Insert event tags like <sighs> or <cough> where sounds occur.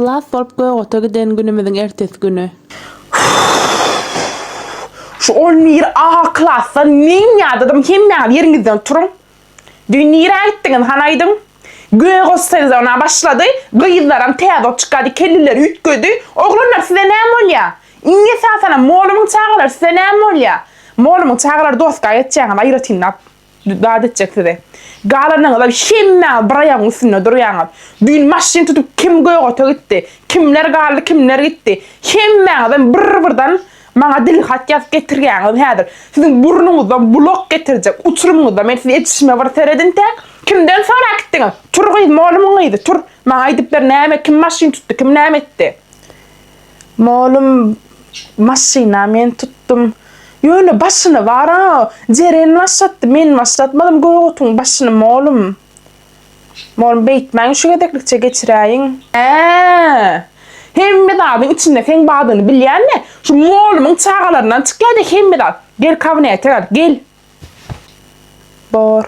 Klas bolup göwota giden günümiziň ertesi günü. <sighs> Şu olmayır A klassa neyin yadadım kim ne yerinizden turun. Dün nire aittiňiz hanaydın. Göğe gösteriz ona başladı. Gıyızlaram teado çıkardı. Kelliler ütködü. Oğlanlar size ne molya? İnge sasana moğlumun çağırır size ne molya? Moğlumun çağırır doska geçeceğim ama ayıratayım nap. Daha edecek size. Galanın da şemme bırayan üstüne duruyan. Dün maşin tutup kim göğe gitti. Kimler galdı kimler gitti. Şemme adam bır bırdan Bana dil hat yaz getirgen hädir. Sizin burnunuzdan blok getirecek. Uçurumunuzda men size yetişme var seredin tek. Kimden sonra gittin? Turgay malumunaydı. Tur. Bana aydıp ber näme kim maşin tuttu kim näme etti? Malum maşina men. Yöne başını var ha. Ceren başlattı men başlatmadım. Goğutun başını malum. Malum beytmen şu gedeklikçe geçireyim. Eee. Hem bir adın içinde sen bağdığını bilyen ne? Şu moğlumun çağalarından çıklaydı hem bir Gel kavneye tekrar gel. Bor.